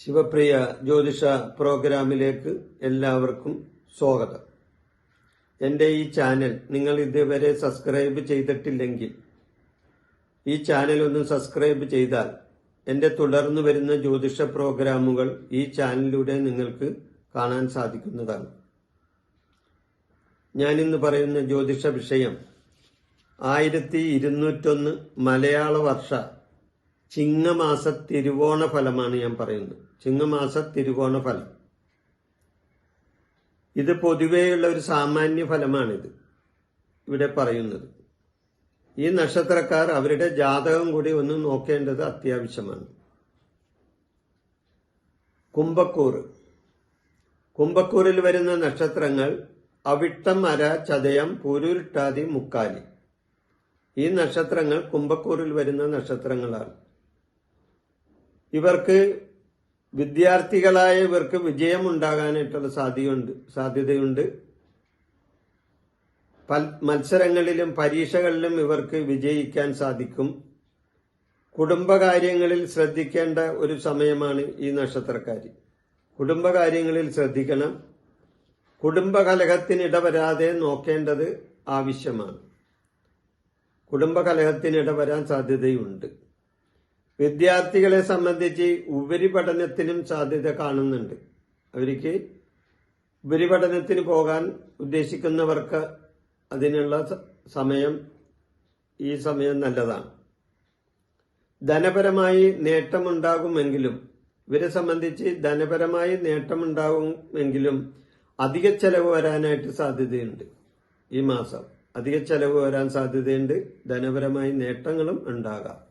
ശിവപ്രിയ ജ്യോതിഷ പ്രോഗ്രാമിലേക്ക് എല്ലാവർക്കും സ്വാഗതം. എന്റെ ഈ ചാനൽ നിങ്ങൾ ഇതുവരെ സബ്സ്ക്രൈബ് ചെയ്തിട്ടില്ലെങ്കിൽ ഈ ചാനൽ ഒന്ന് സബ്സ്ക്രൈബ് ചെയ്താൽ എന്റെ തുടർന്നു വരുന്ന ജ്യോതിഷ പ്രോഗ്രാമുകൾ ഈ ചാനലിലൂടെ നിങ്ങൾക്ക് കാണാൻ സാധിക്കുന്നതാണ്. ഞാനിന്ന് പറയുന്ന ജ്യോതിഷ വിഷയം ആയിരത്തി ഇരുന്നൂറ്റൊന്ന് മലയാള വർഷ ചിങ്ങമാസ തിരുവോണ ഫലമാണ് ഞാൻ പറയുന്നത്. ചിങ്ങമാസ തിരുവോണ ഫലം. ഇത് പൊതുവെയുള്ള ഒരു സാമാന്യ ഫലമാണിത് ഇവിടെ പറയുന്നത്. ഈ നക്ഷത്രക്കാർ അവരുടെ ജാതകം കൂടി ഒന്ന് നോക്കേണ്ടത് അത്യാവശ്യമാണ്. കുംഭക്കൂറ്. കുംഭക്കൂറിൽ വരുന്ന നക്ഷത്രങ്ങൾ അവിട്ടം അര ചതയം പുരുരുട്ടാതി മുക്കാലി. ഈ നക്ഷത്രങ്ങൾ കുംഭക്കൂറിൽ വരുന്ന നക്ഷത്രങ്ങളാണ്. ഇവർക്ക് വിദ്യാർത്ഥികളായ ഇവർക്ക് വിജയം ഉണ്ടാകാനായിട്ടുള്ള സാധ്യതയുണ്ട്. സാധ്യതയുണ്ട് മത്സരങ്ങളിലും പരീക്ഷകളിലും ഇവർക്ക് വിജയിക്കാൻ സാധിക്കും. കുടുംബകാര്യങ്ങളിൽ ശ്രദ്ധിക്കേണ്ട ഒരു സമയമാണ് ഈ നക്ഷത്രക്കാർ കുടുംബകാര്യങ്ങളിൽ ശ്രദ്ധിക്കണം. കുടുംബകലഹത്തിന് ഇടവരാതെ നോക്കേണ്ടത് ആവശ്യമാണ്. കുടുംബകലഹത്തിന് ഇടവരാൻ സാധ്യതയുണ്ട്. വിദ്യാർത്ഥികളെ സംബന്ധിച്ച് ഉപരിപഠനത്തിനും സാധ്യത കാണുന്നുണ്ട്. അവർക്ക് ഉപരിപഠനത്തിന് പോകാൻ ഉദ്ദേശിക്കുന്നവർക്ക് അതിനുള്ള സമയം ഈ സമയം നല്ലതാണ്. ധനപരമായി നേട്ടമുണ്ടാകുമെങ്കിലും ഇവരെ സംബന്ധിച്ച് ധനപരമായി നേട്ടമുണ്ടാകുമെങ്കിലും അധിക ചെലവ് വരാനായിട്ട് സാധ്യതയുണ്ട് ഈ മാസം. അധിക ചെലവ് വരാൻ സാധ്യതയുണ്ട് ധനപരമായി നേട്ടങ്ങളും ഉണ്ടാകാം.